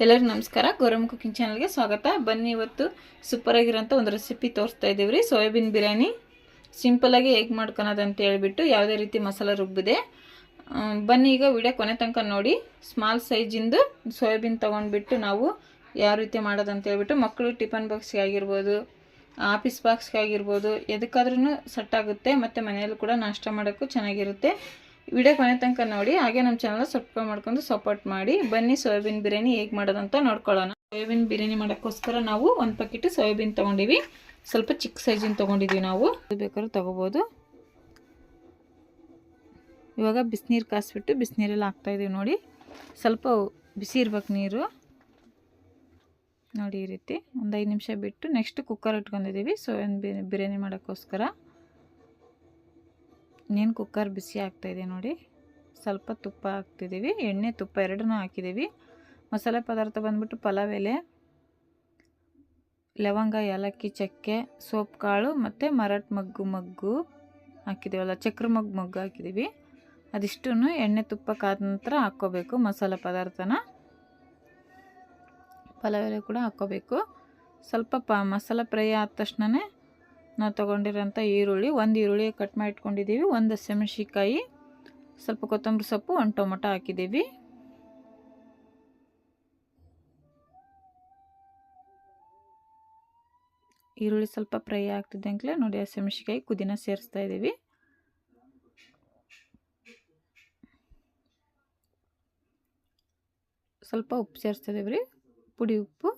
ಎಲ್ಲರಿಗೂ ನಮಸ್ಕಾರ. ಗೌರಮ್ ಕುಕಿಂಗ್ ಚಾನಲ್ಗೆ ಸ್ವಾಗತ. ಬನ್ನಿ ಇವತ್ತು ಸೂಪರ್ ಆಗಿರೋಂಥ ಒಂದು ರೆಸಿಪಿ ತೋರಿಸ್ತಾ ಇದ್ದೀವಿ ರೀ ಸೋಯಾಬೀನ್ ಬಿರಿಯಾನಿ. ಸಿಂಪಲಾಗಿ ಹೇಗೆ ಮಾಡ್ಕೊಳೋದು ಅಂತ ಹೇಳ್ಬಿಟ್ಟು ಯಾವುದೇ ರೀತಿ ಮಸಾಲೆ ರುಬ್ಬಿದೆ. ಬನ್ನಿ ಈಗ ವಿಡಿಯೋ ಕೊನೆ ತನಕ ನೋಡಿ. ಸ್ಮಾಲ್ ಸೈಜಿಂದು ಸೋಯಾಬೀನ್ ತೊಗೊಂಡ್ಬಿಟ್ಟು ನಾವು ಯಾವ ರೀತಿ ಮಾಡೋದು ಅಂತ ಹೇಳ್ಬಿಟ್ಟು ಮಕ್ಕಳು ಟಿಫನ್ ಬಾಕ್ಸ್ಗೆ ಆಗಿರ್ಬೋದು ಆಫೀಸ್ ಬಾಕ್ಸ್ಗೆ ಆಗಿರ್ಬೋದು ಎದಕ್ಕಾದ್ರೂ ಸೆಟ್ ಆಗುತ್ತೆ ಮತ್ತು ಮನೆಯಲ್ಲೂ ಕೂಡ ನಾಷ್ಟ ಮಾಡೋಕ್ಕೂ ಚೆನ್ನಾಗಿರುತ್ತೆ. ವಿಡಿಯೋ ಕೊನೆ ತನಕ ನೋಡಿ, ಹಾಗೆ ನಮ್ಮ ಚಾನಲ್ ಸಬ್ಸ್ಕ್ರೈಬ್ ಮಾಡ್ಕೊಂಡು ಸಪೋರ್ಟ್ ಮಾಡಿ. ಬನ್ನಿ ಸೋಯಾಬೀನ್ ಬಿರಿಯಾನಿ ಹೇಗೆ ಮಾಡೋದಂತ ನೋಡ್ಕೊಳ್ಳೋಣ. ಸೋಯಾಬೀನ್ ಬಿರಿಯಾನಿ ಮಾಡೋಕ್ಕೋಸ್ಕರ ನಾವು ಒಂದು ಪ್ಯಾಕೆಟ್ ಸೋಯಾಬೀನ್ ತೊಗೊಂಡಿವಿ. ಸ್ವಲ್ಪ ಚಿಕ್ಕ ಸೈಜಿನ ತೊಗೊಂಡಿದ್ದೀವಿ ನಾವು. ಬೇಕಾದ್ರೂ ತೊಗೋಬೋದು. ಇವಾಗ ಬಿಸಿನೀರು ಕಾಯಿಸ್ಬಿಟ್ಟು ಬಿಸಿನೀರೆಲ್ಲ ಹಾಕ್ತಾಯಿದ್ದೀವಿ ನೋಡಿ. ಸ್ವಲ್ಪ ಬಿಸಿ ಇರ್ಬೇಕು ನೀರು. ನೋಡಿ ಈ ರೀತಿ ಒಂದು ಐದು ನಿಮಿಷ ಬಿಟ್ಟು ನೆಕ್ಸ್ಟ್ ಕುಕ್ಕರ್ ಇಟ್ಕೊಂಡಿದ್ದೀವಿ ಸೋಯಾಬೀನ್ ಬಿರಿಯಾನಿ ಮಾಡೋಕ್ಕೋಸ್ಕರ. ಇನ್ನೇನು ಕುಕ್ಕರ್ ಬಿಸಿ ಆಗ್ತಾಯಿದೆ ನೋಡಿ. ಸ್ವಲ್ಪ ತುಪ್ಪ ಹಾಕ್ತಿದ್ದೀವಿ. ಎಣ್ಣೆ, ತುಪ್ಪ ಎರಡನ್ನೂ ಹಾಕಿದ್ದೀವಿ. ಮಸಾಲೆ ಪದಾರ್ಥ ಬಂದ್ಬಿಟ್ಟು ಪಲಾವ್ ಎಲೆ, ಲವಂಗ, ಏಲಕ್ಕಿ, ಚಕ್ಕೆ, ಸೋಪ್ ಕಾಳು ಮತ್ತು ಮರಾಠ ಮಗ್ಗು ಮಗ್ಗು ಹಾಕಿದ್ದೀವಲ್ಲ, ಚಕ್ರ ಮಗ್ಗು ಮಗ್ಗು ಹಾಕಿದ್ದೀವಿ. ಅದಿಷ್ಟನ್ನು ಎಣ್ಣೆ, ತುಪ್ಪ ಕಾದ ನಂತರ ಹಾಕ್ಕೋಬೇಕು ಮಸಾಲೆ ಪದಾರ್ಥನ. ಪಲಾವ್ ಎಲೆ ಕೂಡ ಹಾಕ್ಕೋಬೇಕು. ಸ್ವಲ್ಪ ಪ ಮಸಾಲೆ ಫ್ರೈ ಆದ ತಕ್ಷಣವೇ ನಾವು ತೊಗೊಂಡಿರೋಂಥ ಈರುಳ್ಳಿ, ಒಂದು ಈರುಳ್ಳಿ ಕಟ್ ಮಾಡಿ ಇಟ್ಕೊಂಡಿದ್ದೀವಿ ಒಂದು ಹಸಿಮೆಣ್ಸಿಕಾಯಿ ಸ್ವಲ್ಪ ಕೊತ್ತಂಬರಿ ಸೊಪ್ಪು, ಒಂದು ಟೊಮೊಟೊ ಹಾಕಿದ್ದೀವಿ. ಈರುಳ್ಳಿ ಸ್ವಲ್ಪ ಫ್ರೈ ಆಗ್ತಿದ್ದಂಗೆ ನೋಡಿ ಹಸಿಮೆಣ್ಸಿಕಾಯಿ ಕುದಿನ ಸೇರಿಸ್ತಾ ಇದ್ದೀವಿ. ಸ್ವಲ್ಪ ಉಪ್ಪು ಸೇರಿಸ್ತಾ ಇದ್ದೀವಿ ರೀ, ಪುಡಿ ಉಪ್ಪು.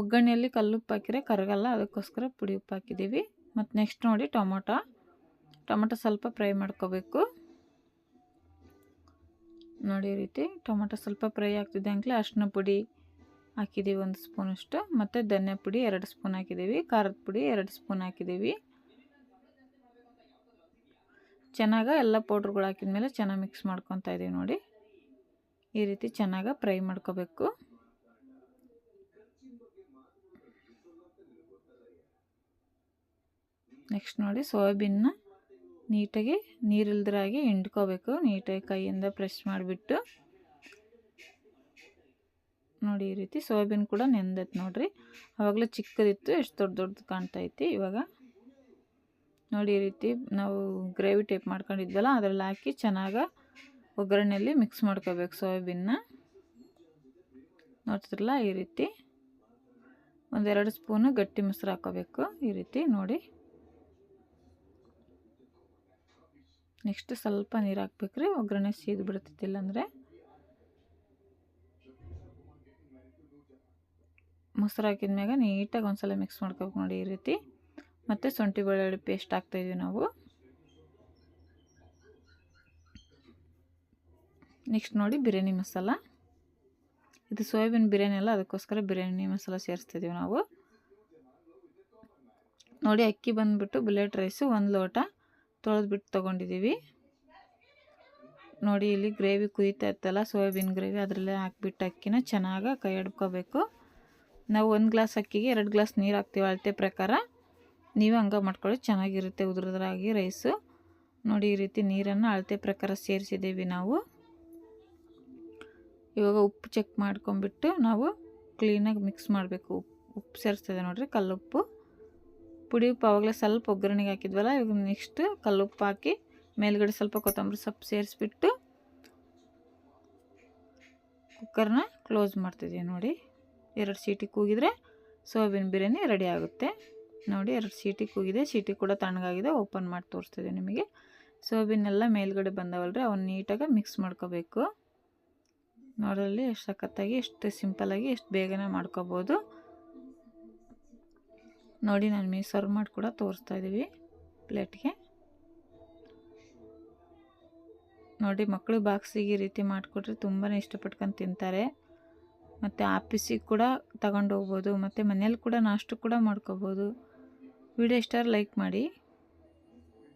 ಒಗ್ಗರಣೆಯಲ್ಲಿ ಕಲ್ಲುಪ್ಪು ಹಾಕಿದ್ರೆ ಕರಗಲ್ಲ, ಅದಕ್ಕೋಸ್ಕರ ಪುಡಿ ಉಪ್ಪು ಹಾಕಿದ್ದೀವಿ. ಮತ್ತು ನೆಕ್ಸ್ಟ್ ನೋಡಿ ಟೊಮೊಟೊ. ಟೊಮೊಟೊ ಸ್ವಲ್ಪ ಫ್ರೈ ಮಾಡ್ಕೋಬೇಕು. ನೋಡಿ ಈ ರೀತಿ ಟೊಮೊಟೊ ಸ್ವಲ್ಪ ಫ್ರೈ ಆಗ್ತಿದ್ದಂಗೆ ಅರ್ಶಿನ ಪುಡಿ ಹಾಕಿದ್ದೀವಿ ಒಂದು ಸ್ಪೂನಷ್ಟು. ಮತ್ತು ಧನ್ಯಾ ಪುಡಿ ಎರಡು ಸ್ಪೂನ್ ಹಾಕಿದ್ದೀವಿ. ಖಾರದ ಪುಡಿ ಎರಡು ಸ್ಪೂನ್ ಹಾಕಿದ್ದೀವಿ. ಚೆನ್ನಾಗಿ ಎಲ್ಲ ಪೌಡ್ರ್ಗಳು ಹಾಕಿದ ಮೇಲೆ ಚೆನ್ನಾಗಿ ಮಿಕ್ಸ್ ಮಾಡ್ಕೊತಾ ಇದ್ದೀವಿ ನೋಡಿ. ಈ ರೀತಿ ಚೆನ್ನಾಗಿ ಫ್ರೈ ಮಾಡ್ಕೋಬೇಕು. ನೆಕ್ಸ್ಟ್ ನೋಡಿ ಸೋಯಾಬೀನ್ನ ನೀಟಾಗಿ ನೀರಿಲ್ದ್ರಾಗಿ ಹಿಂಡ್ಕೋಬೇಕು. ನೀಟಾಗಿ ಕೈಯಿಂದ ಪ್ರೆಸ್ ಮಾಡಿಬಿಟ್ಟು. ನೋಡಿ ಈ ರೀತಿ ಸೋಯಾಬೀನ್ ಕೂಡ ನೆಂದೈತೆ ನೋಡಿರಿ. ಆವಾಗಲೇ ಚಿಕ್ಕದಿತ್ತು, ಎಷ್ಟು ದೊಡ್ಡ ದೊಡ್ಡದು ಕಾಣ್ತಾ ಐತಿ ಇವಾಗ. ನೋಡಿ ಈ ರೀತಿ ನಾವು ಗ್ರೇವಿ ಟೈಪ್ ಮಾಡ್ಕೊಂಡಿದ್ವಲ್ಲ, ಅದರಲ್ಲಿ ಹಾಕಿ ಚೆನ್ನಾಗಿ ಒಗ್ಗರಣೆಯಲ್ಲಿ ಮಿಕ್ಸ್ ಮಾಡ್ಕೋಬೇಕು ಸೋಯಾಬೀನ್ನ ನೋಡ್ತಿರಲ್ಲ ಈ ರೀತಿ. ಒಂದೆರಡು ಸ್ಪೂನು ಗಟ್ಟಿ ಮೊಸರು ಹಾಕೋಬೇಕು. ಈ ರೀತಿ ನೋಡಿ. ನೆಕ್ಸ್ಟ್ ಸ್ವಲ್ಪ ನೀರು ಹಾಕ್ಬೇಕ್ರಿ, ಒಗ್ಗರಣೆ ಸೀದು ಬಿಡ್ತೈತಿಲ್ಲ ಅಂದರೆ ಮೊಸರು ಹಾಕಿದ ಮ್ಯಾಗ ನೀಟಾಗಿ ಒಂದ್ಸಲ ಮಿಕ್ಸ್ ಮಾಡ್ಕೋಬೇಕು ನೋಡಿ ಈ ರೀತಿ. ಮತ್ತು ಶುಂಠಿ ಬೆಳ್ಳುಳ್ಳಿ ಪೇಸ್ಟ್ ಹಾಕ್ತಾಯಿದ್ವಿ ನಾವು. ನೆಕ್ಸ್ಟ್ ನೋಡಿ ಬಿರಿಯಾನಿ ಮಸಾಲ. ಇದು ಸೋಯಾಬೀನ್ ಬಿರಿಯಾನಿ ಅಲ್ಲ, ಅದಕ್ಕೋಸ್ಕರ ಬಿರಿಯಾನಿ ಮಸಾಲ ಸೇರಿಸ್ತಿದ್ದೀವಿ ನಾವು. ನೋಡಿ ಅಕ್ಕಿ ಬಂದುಬಿಟ್ಟು ಬುಲೆಟ್ ರೈಸು, ಒಂದು ಲೋಟ. ತೊಳೆದ್ಬಿಟ್ಟು ತೊಗೊಂಡಿದ್ದೀವಿ. ನೋಡಿ ಇಲ್ಲಿ ಗ್ರೇವಿ ಕುದೀತಾ ಇತ್ತಲ್ಲ, ಸೋಯಾಬೀನ್ ಗ್ರೇವಿ ಅದರಲ್ಲೇ ಹಾಕ್ಬಿಟ್ಟು ಅಕ್ಕಿನ ಚೆನ್ನಾಗಿ ಕೈ ಹಿಡ್ಕೋಬೇಕು ನಾವು ಒಂದು ಗ್ಲಾಸ್ ಅಕ್ಕಿಗೆ ಎರಡು ಗ್ಲಾಸ್ ನೀರು ಹಾಕ್ತೀವಿ ಅಳತೆ ಪ್ರಕಾರ. ನೀವು ಹಂಗೆ ಮಾಡ್ಕೊಳ್ಳಿ, ಚೆನ್ನಾಗಿರುತ್ತೆ ಉದುರದ್ರಾಗಿ ರೈಸು. ನೋಡಿ ಈ ರೀತಿ ನೀರನ್ನು ಅಳತೆ ಪ್ರಕಾರ ಸೇರಿಸಿದ್ದೀವಿ ನಾವು. ಇವಾಗ ಉಪ್ಪು ಚೆಕ್ ಮಾಡ್ಕೊಂಬಿಟ್ಟು ನಾವು ಕ್ಲೀನಾಗಿ ಮಿಕ್ಸ್ ಮಾಡಬೇಕು. ಉಪ್ಪು ಉಪ್ಪು ಸೇರಿಸ್ತದೆ ನೋಡಿರಿ ಕಲ್ಲುಪ್ಪು. ಪುಡಿ ಉಪ್ಪು ಆವಾಗಲೇ ಸ್ವಲ್ಪ ಒಗ್ಗರಣೆಗೆ ಹಾಕಿದ್ವಲ್ಲ, ಇವಾಗ ನೆಕ್ಸ್ಟ್ ಕಲ್ಲುಪ್ಪು ಹಾಕಿ ಮೇಲ್ಗಡೆ ಸ್ವಲ್ಪ ಕೊತ್ತಂಬರಿ ಸೊಪ್ಪು ಸೇರಿಸ್ಬಿಟ್ಟು ಕುಕ್ಕರ್ನ ಕ್ಲೋಸ್ ಮಾಡ್ತಿದ್ದೀವಿ ನೋಡಿ. ಎರಡು ಸೀಟಿ ಕೂಗಿದರೆ ಸೋಯಾಬೀನ್ ಬಿರಿಯಾನಿ ರೆಡಿ ಆಗುತ್ತೆ. ನೋಡಿ ಎರಡು ಸೀಟಿ ಕೂಗಿದೆ ಸೀಟಿ ಕೂಡ ತಣ್ಣಗಾಗಿದೆ ಓಪನ್ ಮಾಡಿ ತೋರಿಸ್ತಿದೆ ನಿಮಗೆ. ಸೋಯಾಬೀನ್ ಎಲ್ಲ ಮೇಲ್ಗಡೆ ಬಂದವಲ್ರಿ, ಅವನ್ನ ನೀಟಾಗಿ ಮಿಕ್ಸ್ ಮಾಡ್ಕೋಬೇಕು. ನೋಡಲ್ಲಿ ಎಷ್ಟು ಸಖತ್ತಾಗಿ, ಎಷ್ಟು ಸಿಂಪಲಾಗಿ ಎಷ್ಟು ಬೇಗನೆ ಮಾಡ್ಕೋಬೋದು. ನೋಡಿ ನಾನು ಮೀ ಸರ್ವ್ ಮಾಡಿ ಕೂಡ ತೋರಿಸ್ತಾ ಇದ್ದೀವಿ ಪ್ಲೇಟ್ಗೆ. ನೋಡಿ ಮಕ್ಕಳು ಬಾಕ್ಸಿಗೆ ಈ ರೀತಿ ಮಾಡಿಕೊಟ್ರೆ ತುಂಬಾ ಇಷ್ಟಪಟ್ಕೊಂಡು ತಿಂತಾರೆ. ಮತ್ತು ಆಫೀಸಿಗೆ ಕೂಡ ತಗೊಂಡು ಹೋಗ್ಬೋದು ಮತ್ತು ಮನೇಲಿ ಕೂಡ ನಾಷ್ಟು ಕೂಡ ಮಾಡ್ಕೋಬೋದು. ವಿಡಿಯೋ ಇಷ್ಟ ಲೈಕ್ ಮಾಡಿ.